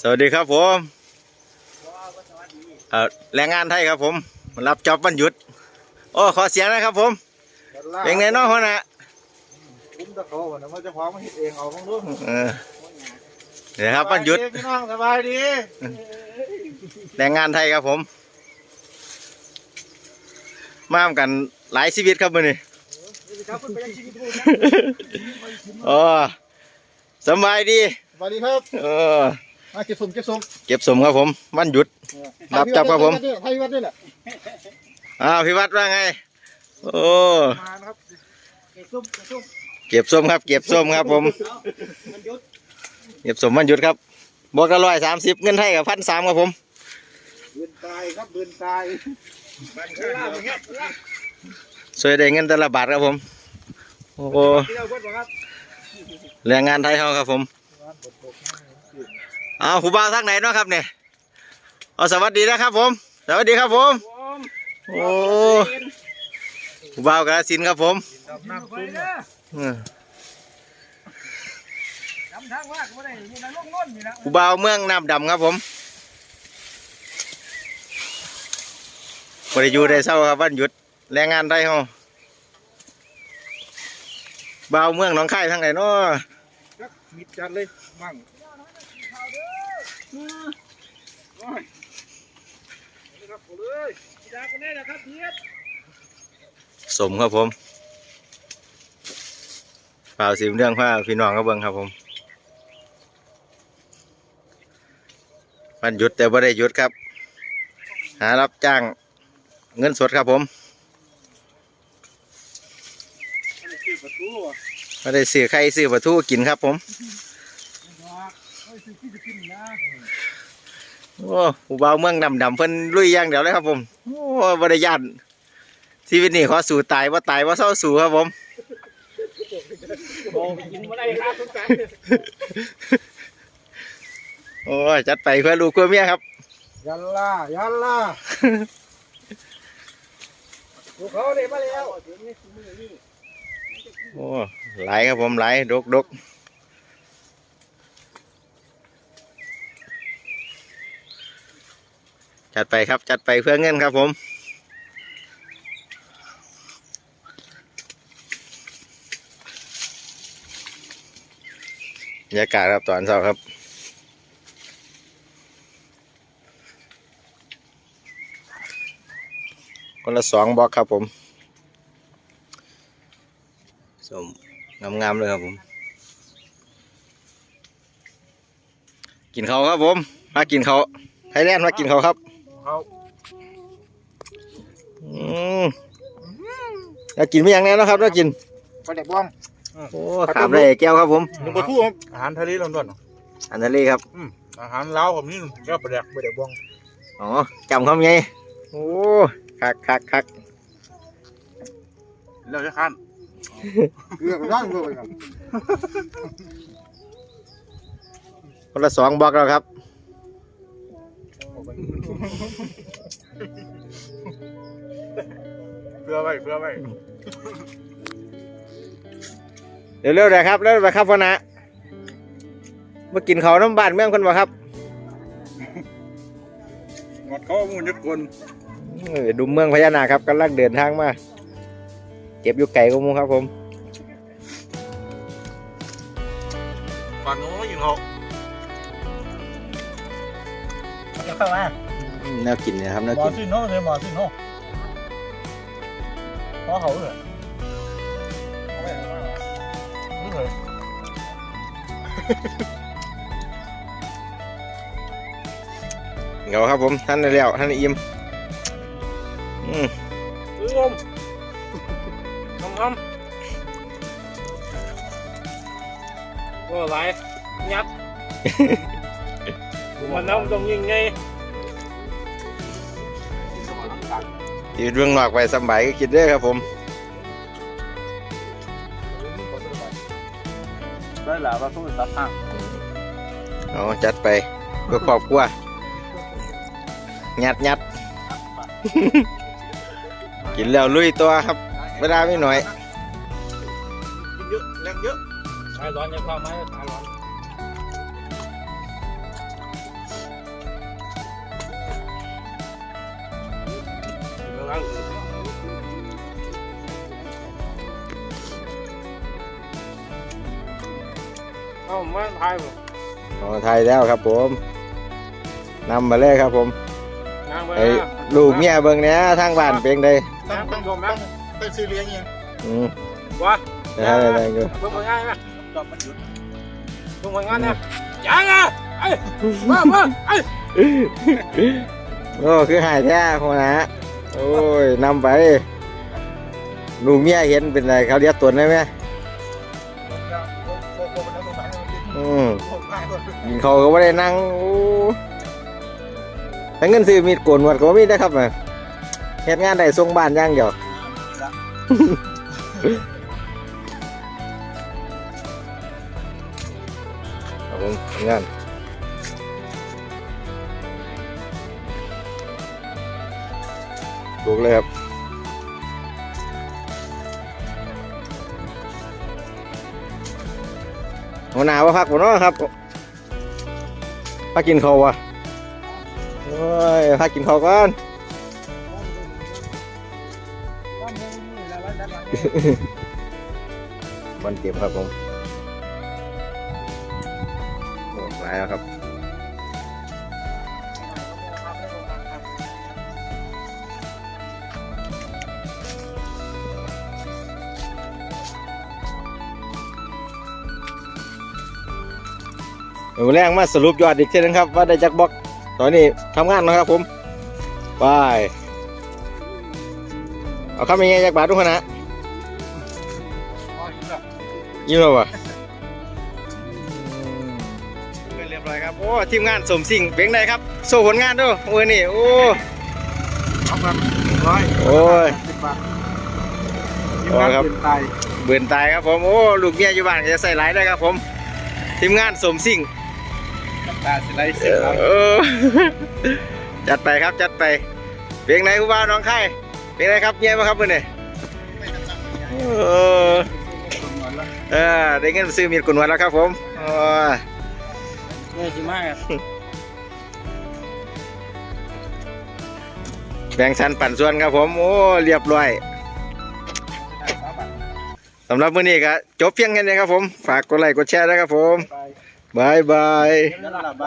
สวัสดีครับผมเอ่อแรงงานไทยครับผมมารับจอบวันหยุด โอ้ขอเสียงนะครับผมเป็นไงเน้องคนน่ะคุ้มตะเขาวันนั้นว่าเจะพร้าขอมาเฮ็ดเองเอาบ้างลูกเออเดี๋ยวครับวันหยุดพี่น้องสบายดีแรงงานไทยครับผม มาทำกันหลายชีวิตครับมือนี้ครับคุณไปยังชีวิตลูกโอ้สำบายดีสวัสดีครับ เออ มาเก็บสมเก็บสมเก็บสมครับผมวันหยุด รับจับครับผมไทยวัดนี่แหละอ้าวพี่วัดว่าไง โอ้มานะครับเก็บส้มเก็บส้มเก็บส้มครับ เก็บส้มครับผมมันยุดเก็บสมวันหยุดครับบวกละร้อยสามสิบเงินไทยกับพันสามครับผมเบือนตายครับเบือนตายบ้านข้าวเงี้ยสวยได้เงินแต่ละบาทครับผม โอ้โหที่เราพูดว่าครับแรงงานไทยเขาครับผม เอาผู้บ่าวทางไหนเนาะครับเนี่ยเอาสวัสดีนะครับผม สวัสดีครับผม โอ้ผู้บ่าวกระสินธุ์ครับผมน้ำซุปอืมจำทางว่าก็ได้มีนางลงน้นนี่นะผู้บ่าวเมืองน้ำดำครับผมบริยูได้เศร้าครับวันหยุดแรงงานไทยเขาบ่าวเมืองหนองคายทางไหนเนาะ ครับมิดจัดเลยมั่งครับผมเลยยาคนนี้นะครับเพียรสมครับผมเปล่าสิมเรื่องผ้าพี่น้องก็เบิ่งครับผมวันหยุดแต่ไม่ได้หยุดครับ หารับจ้างเงินสดครับผม อันนี้คือประตูอะ ไม่ได้ซื้อไข่ซื้อปลาทูกินครับผมเฮ้ยซื้อที่จะกินนะโอ้ผู้บ่าวเมืองดำดำๆเพิ่นลุยอย่างเดียวเลยครับผม โอ้บริยานชีวิตนี้ขอสู่ตายว่าตายว่าเศร้าสู่ครับผมโอ้กินมาได้ครับทุกการโอ้ยจัดไปเพื่อลูกเพื่อเมียครับ ยันล่ายันล่าลูกเขาได้มาแล้วโอ้ หลครับผมหลดกดกจัดไปครับจัดไปเพื่อเงินครับผมบรรยากาศครับตอนเช้าครับคนละสองบล็อกครับผมสม งามๆเลยครับผม กินเขาวครับผม มากินเขาวไทยแลนด์มากินเขาวครับเขาอืมแล้วกินไม่ยังแน่เนาะครับแล้วกินปลาแดกบ้องโอ้ขามได้แก้วครับผมหนึ่งปลาทูครับอาหารทะเลลอนดอนอันทะเลครับอาหารลาวผมนี่ก็ปลาแดกปลาแดกบ้องอ๋อจำคำไงโอ้คักคักคักเราจะคัน เกือบร่างเลยครับคนละสองบล็อกแล้วครับเพื่อไว้เพื่อไว้เร็วๆเลยครับเร็วไปครับพ่อนะมากินเขาวน้ำบ้านเมืองคนบ่ครับหมดเขามูลจะกลเออดูเมืองพญานาคครับกำลังเดินทางมา เก็บอยู่ไก่กว่าหมูครับผมฟังเขาไม่ยินเขาจะเข้ามาแนวกินเนะครับแนวหมอกินสิ้นเขาเลยหมอสิ้นเขาเพราะเขาเลยรู้เลยเงาครับผมท่านได้แล้วท่านได้อิ่มอืมอื้อม ทำทำก็ไรยัดมันน้ำตรงยิงไงอยู่เรื่องนอกไปสำบายก็คิดได้อครับผมได้หลาว่าต้องตัดทางเอาจัดไปเพื่อครอบครัวยัดยัด กินแล้วลุยตัวครับ เวลาไม่หน่อยเยอะแรงเยอะสายร้อนยังเข้าไหมสายร้อนระวังเอ้ามาทายบ่ของไทยแล้วครับผมนำมาเลยครับผมไอ้ลูกเมียเบิ่งแนี้ทางบ้านเป็นได ตั้งตั้ง เป็นซื้อเลี้ยงยังอืมว่าได้ได้ได้อยู่เพิ่งมาง่ายไหมดอกมันหยุดเพิ่งมาง่ายนะยังอะไอ้มามาไอ้โอ้คือหายแท้หัวหนะโอ้ยนำไปลูกเมียเห็นเป็นไรเขาเรียกตัวได้ไหมโคโค่มันต้องสารมันกินอืมโคง่ายกว่ากินเขาก็ไม่ได้นั่งโอ้ถ้าเงินซื้อมีดโกนหนวดก็บ่มีได้ครับนะเฮ็ดงานได้ส่งบ้านอย่างเดียว ครับผมทำงานถูกเลยครับหัวหน้าว่าพักบ่เนาะครับพักกินข้าววะโอ้ยพักกินข้าวก่อน บอลเก็บครับผมโอ้หลายแล้วครับเดี๋ยวแรงมาสรุปยอดอีกทีนึงครับ ว่าได้จักบล็อกตอนนี้ทำงานนะครับผมไป เอาคำยังไงจากบาททุกคนนะยิ้มแล้ววะเรียบร้อยครับ โอ้ ทีมงานสมสิ่งเพียงใดครับ โซ่ผลงานด้วยมือนี่ โอ้เอาแบบร้อยโอ้ยสิบบาทโอ้ครับเป็นตายเบื่อตายครับผม โอ้ ลูกเมียอยู่บ้านก็จะใส่หลายได้ครับผม ทีมงานสมสิ่งตาสิไลสิบครับเออจัดไปครับ จัดไปเพียงไหนคุณบ้าวน้องไข่ เพียงไหนครับเงียบครับเพื่อนเนี่ยเออเออได้เงินซื้อมีดกุนวันแล้วครับผมโอ้ยเนี่ยสิมาอะแบ่งสันปั่นส่วนครับผม โอ้เรียบร้อยสำหรับมื้อนี้ก็จบเพียงแค่นี้ครับผม ฝากกดไลค์กดแชร์นะครับผมบายบายแล้วหลับไป